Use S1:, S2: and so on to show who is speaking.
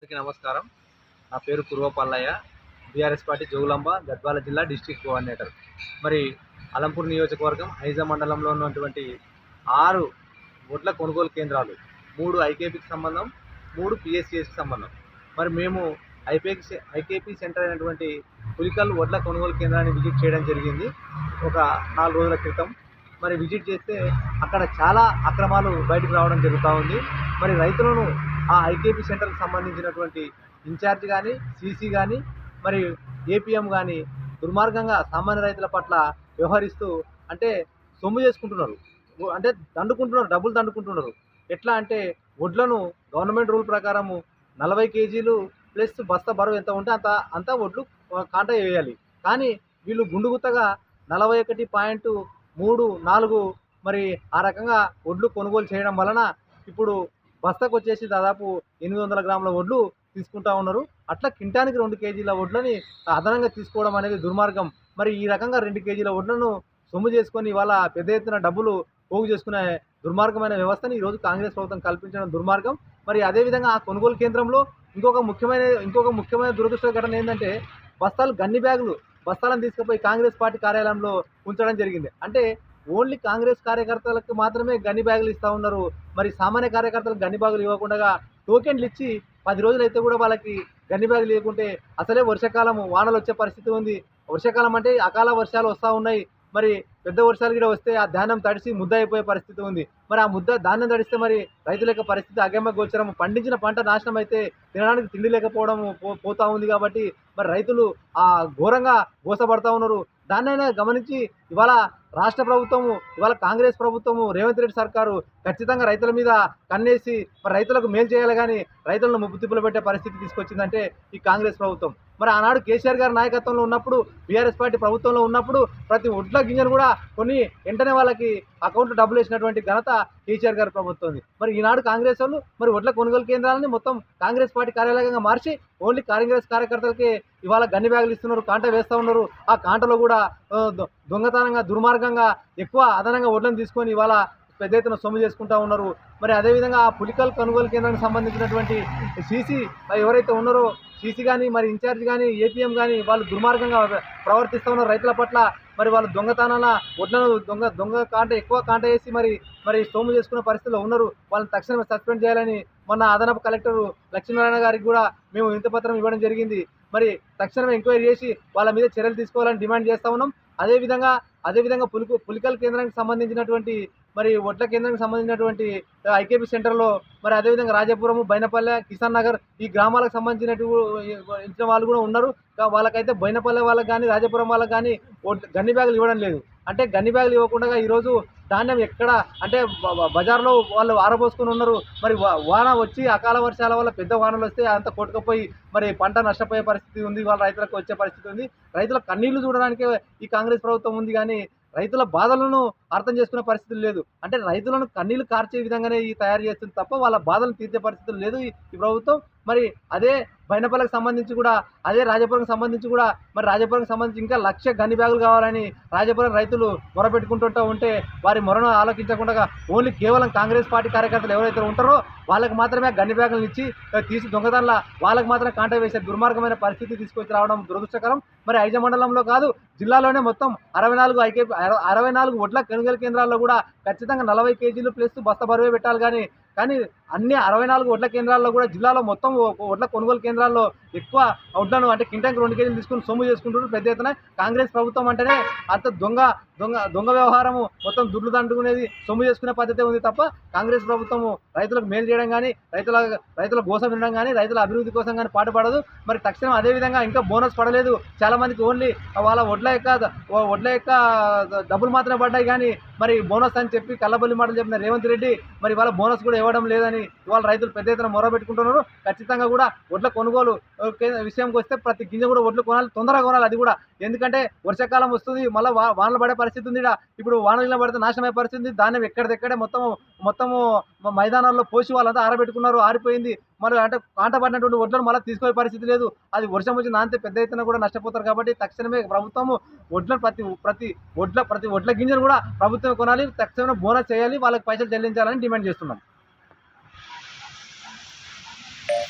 S1: అందరికీ నమస్కారం. నా పేరు కురువపల్లయ్య. బీఆర్ఎస్ పార్టీ జోగులాంబ గద్వాల జిల్లా డిస్టిక్ కోఆర్డినేటర్. మరి అలంపూర్ నియోజకవర్గం హైజా మండలంలో ఉన్నటువంటి ఆరు వడ్ల కొనుగోలు కేంద్రాలు మూడు ఐకేపీకి సంబంధం మూడు పిఎస్సిఎస్కి సంబంధం. మరి మేము ఐపీఎక్స్ ఐకేపీ సెంటర్ అయినటువంటి పులికల్ వడ్ల కొనుగోలు కేంద్రాన్ని విజిట్ చేయడం జరిగింది. ఒక నాలుగు రోజుల క్రితం. మరి విజిట్ చేస్తే అక్కడ చాలా అక్రమాలు బయటకు రావడం జరుగుతూ ఉంది. మరి రైతులను ఆ ఐకేపీ సెంటర్కి సంబంధించినటువంటి ఇన్ఛార్జ్ కానీ సీసీ కానీ మరి ఏపీఎం కానీ దుర్మార్గంగా సామాన్య రైతుల పట్ల వ్యవహరిస్తూ అంటే సొమ్ము చేసుకుంటున్నారు. అంటే దండుకుంటున్నారు డబ్బులు దండుకుంటున్నారు. ఎట్లా అంటే వడ్లను గవర్నమెంట్ రూల్ ప్రకారము నలభై కేజీలు ప్లస్ బస్తా బరువు ఎంత ఉంటే అంత అంత వడ్లు కాంటా వేయాలి. కానీ వీళ్ళు గుండుగుత్తగా నలభై ఒకటి పాయింట్ మూడు నాలుగు మరి ఆ రకంగా వడ్లు కొనుగోలు చేయడం వలన ఇప్పుడు బస్తాకు వచ్చేసి దాదాపు ఎనిమిది వందల గ్రాముల వడ్లు తీసుకుంటా ఉన్నారు. అట్లా కింటానికి రెండు కేజీల వడ్లని అదనంగా తీసుకోవడం అనేది దుర్మార్గం. మరి ఈ రకంగా రెండు కేజీల వడ్లను సొమ్ము చేసుకొని ఇవాళ పెద్ద ఎత్తున డబ్బులు పోగు చేసుకునే దుర్మార్గమైన వ్యవస్థని ఈరోజు కాంగ్రెస్ ప్రభుత్వం కల్పించడం దుర్మార్గం. మరి అదేవిధంగా ఆ కొనుగోలు కేంద్రంలో ఇంకొక ముఖ్యమైన ఇంకొక ముఖ్యమైన దురదృష్ట ఘటన ఏంటంటే బస్తాలు గన్ని బ్యాగులు బస్తాలను తీసుకుపోయి కాంగ్రెస్ పార్టీ కార్యాలయంలో ఉంచడం జరిగింది. అంటే ఓన్లీ కాంగ్రెస్ కార్యకర్తలకు మాత్రమే గన్ని బ్యాగులు ఇస్తూ ఉన్నారు. మరి సామాన్య కార్యకర్తలకు గన్ని బ్యాగులు ఇవ్వకుండా టోకెన్లు ఇచ్చి పది రోజులు అయితే కూడా వాళ్ళకి గన్ని బ్యాగులు ఇవ్వకుంటే అసలే వర్షాకాలం వానలు వచ్చే పరిస్థితి ఉంది. వర్షాకాలం అంటే అకాల వర్షాలు వస్తూ ఉన్నాయి. మరి పెద్ద వర్షాలు కూడా వస్తే ఆ ధాన్యం తడిసి ముద్ద అయిపోయే పరిస్థితి ఉంది. మరి ఆ ముద్ద ధాన్యం తడిస్తే మరి రైతుల యొక్క పరిస్థితి అగమ్య గోచరం. పండించిన పంట నాశనం అయితే తినడానికి తిండి లేకపోవడం పో పోతా ఉంది కాబట్టి మరి రైతులు ఆ ఘోరంగా గోసపడతా ఉన్నారు. దాన్నైనా గమనించి ఇవాళ రాష్ట్ర ప్రభుత్వము ఇవాళ కాంగ్రెస్ ప్రభుత్వము రేవంత్ రెడ్డి సర్కారు ఖచ్చితంగా రైతుల మీద కన్నేసి మరి రైతులకు మేలు చేయాలి కానీ రైతులను ముప్పు తిప్పులు పెట్టే పరిస్థితి తీసుకొచ్చిందంటే ఈ కాంగ్రెస్ ప్రభుత్వం. మరి ఆనాడు కేసీఆర్ గారి నాయకత్వంలో ఉన్నప్పుడు బీఆర్ఎస్ పార్టీ ప్రభుత్వంలో ఉన్నప్పుడు ప్రతి ఒడ్ల గింజను కూడా కొన్ని వెంటనే వాళ్ళకి అకౌంట్లో డబ్బులు వేసినటువంటి ఘనత కేసీఆర్ గారి ప్రభుత్వం ఉంది మరి ఈనాడు కాంగ్రెస్ వాళ్ళు మరి ఒడ్ల కొనుగోలు కేంద్రాలని మొత్తం కాంగ్రెస్ పార్టీ కార్యాలయంగా మార్చి ఓన్లీ కాంగ్రెస్ కార్యకర్తలకి ఇవాళ గన్ని బ్యాగులు ఇస్తున్నారు కాంట వేస్తూ ఉన్నారు. ఆ కాంటలో కూడా దొ- దొంగతనంగా దుర్మార్గంగా ఎక్కువ అదనంగా వడ్లను తీసుకొని ఇవాళ పెద్ద ఎత్తున సొమ్ము చేసుకుంటా ఉన్నారు. మరి అదేవిధంగా ఆ పులికల్ కొనుగోలు కేంద్రానికి సంబంధించినటువంటి సీసీ ఎవరైతే ఉన్నారో సీసీ కానీ మరి ఇన్ఛార్జ్ కానీ ఏపీఎం కానీ వాళ్ళు దుర్మార్గంగా ప్రవర్తిస్తూ ఉన్నారు రైతుల పట్ల. మరి వాళ్ళు దొంగతనాల ఒడ్లను దొంగ దొంగ కాంట ఎక్కువ కాంట వేసి మరి మరి సోము చేసుకునే పరిస్థితిలో ఉన్నారు. వాళ్ళని తక్షణమే సస్పెండ్ చేయాలని మొన్న అదనపు కలెక్టర్ లక్ష్మీనారాయణ గారికి కూడా మేము వినతి పత్రం ఇవ్వడం జరిగింది. మరి తక్షణమే ఎంక్వైరీ చేసి వాళ్ళ మీద చర్యలు తీసుకోవాలని డిమాండ్ చేస్తా ఉన్నాం. అదేవిధంగా అదేవిధంగా పులికు పులికల్ కేంద్రానికి సంబంధించినటువంటి మరి ఒడ్ల కేంద్రానికి సంబంధించినటువంటి ఐకేపీ సెంటర్లో మరి అదేవిధంగా రాజాపురము బైనపల్లె కిసాన్ నగర్ ఈ గ్రామాలకు సంబంధించినటువంటి వాళ్ళు కూడా ఉన్నారు. వాళ్ళకైతే బైనపల్లె వాళ్ళకి కానీ రాజాపురం వాళ్ళకి కానీ గన్ని బ్యాగులు ఇవ్వడం లేదు. అంటే గన్ని బ్యాగులు ఇవ్వకుండా ఈరోజు ధాన్యం ఎక్కడ అంటే బజార్లో వాళ్ళు ఆరబోసుకుని ఉన్నారు. మరి వా- వాన వచ్చి అకాల వర్షాల వల్ల పెద్ద వానలు వస్తే అంత కొట్టుకుపోయి మరి పంట నష్టపోయే పరిస్థితి ఉంది. వాళ్ళ రైతులకు వచ్చే పరిస్థితి ఉంది. రైతుల కన్నీళ్ళు చూడడానికే ఈ కాంగ్రెస్ ప్రభుత్వం ఉంది కానీ రైతుల బాధలను అర్థం చేసుకునే పరిస్థితులు లేదు. అంటే రైతులను కన్నీళ్ళు కార్చే విధంగానే ఈ తయారు చేస్తుంది తప్ప వాళ్ళ బాధలను తీర్చే పరిస్థితులు లేదు ఈ ఈ ప్రభుత్వం. మరి అదే బైనపల్లికి సంబంధించి కూడా అదే రాజపురంకి సంబంధించి కూడా మరి రాజపురంకి సంబంధించి ఇంకా లక్ష గన్ని బ్యాగులు కావాలని రాజపురం రైతులు మొరపెట్టుకుంటుంటూ ఉంటే వారి మొరను ఆలోచించకుండా ఓన్లీ కేవలం కాంగ్రెస్ పార్టీ కార్యకర్తలు ఎవరైతే ఉంటారో వాళ్ళకి మాత్రమే గన్ని బ్యాగులను ఇచ్చి తీసి దొంగతనంలా వాళ్ళకి మాత్రం కాంట వేసే దుర్మార్గమైన పరిస్థితి తీసుకొచ్చి రావడం దురదృష్టకరం. మరి ఐజ మండలంలో కాదు జిల్లాలోనే మొత్తం అరవై నాలుగు ఐకే అర- అరవై నాలుగు వడ్ల కొనుగోలు కేంద్రాల్లో కూడా ఖచ్చితంగా నలభై కేజీలు ప్లస్ బస్త బరువే పెట్టాలి కానీ కానీ అన్ని అరవై నాలుగు వడ్ల కేంద్రాల్లో కూడా జిల్లాలో మొత్తం ఓట్ల వడ్ల కొనుగోలు కేంద్రాల్లో ఎక్కువ వడ్లను అంటే కింటానికి రెండు కేజీలు తీసుకుని సొమ్ము చేసుకుంటున్నారు పెద్ద ఎత్తున. కాంగ్రెస్ ప్రభుత్వం అంటేనే అంత దొంగ దొంగ దొంగ వ్యవహారము మొత్తం దుడ్లు దండుకునేది సొమ్ము చేసుకునే పద్ధతి ఉంది తప్ప కాంగ్రెస్ ప్రభుత్వము రైతులకు మేలు చేయడం కానీ రైతుల రైతుల కోసం వినడం కానీ రైతుల అభివృద్ధి కోసం కానీ పాటుపడదు మరి తక్షణం అదేవిధంగా ఇంకా బోనస్ పడలేదు. చాలా మందికి ఓన్లీ వాళ్ళ వడ్ల యొక్క వడ్ల యొక్క డబ్బులు మాత్రమే పడ్డాయి కానీ మరి బోనస్ అని చెప్పి కల్లబల్లి మాటలు చెప్పిన రేవంత్ రెడ్డి మరి వాళ్ళ బోనస్ కూడా ఇవ్వడం లేదని ఇవాళ రైతులు పెద్ద ఎత్తున మొరబెట్టుకుంటున్నారు ఖచ్చితంగా కూడా వడ్ల కొనుగోలు విషయంకి వస్తే ప్రతి గింజ కూడా వడ్లు కొనాలి తొందరగా కొనాలి అది కూడా. ఎందుకంటే వర్షాకాలం వస్తుంది మళ్ళీ వా వానలు పడే పరిస్థితి ఉంది ఇప్పుడు వానలు పడితే నాశనమయ్యే పరిస్థితి ఉంది. ధాన్యం ఎక్కడిదెక్కడే మొత్తం మొత్తము మైదానాల్లో పోసి వాళ్ళంతా ఆరబెట్టుకున్నారు ఆరిపోయింది. మరి అంటే కాంటపడినటువంటి పడినటువంటి మళ్ళీ తీసుకునే పరిస్థితి లేదు. అది వర్షం వచ్చి నాంతే పెద్ద ఎత్తున కూడా నష్టపోతారు కాబట్టి తక్షణమే ప్రభుత్వము ఒడ్లను ప్రతి ప్రతి వడ్ల ప్రతి ఒడ్ల గింజను కూడా ప్రభుత్వం కొనాలి తక్షణమే బోనస్ చేయాలి వాళ్ళకి పైసలు చెల్లించాలని డిమాండ్ చేస్తున్నాం.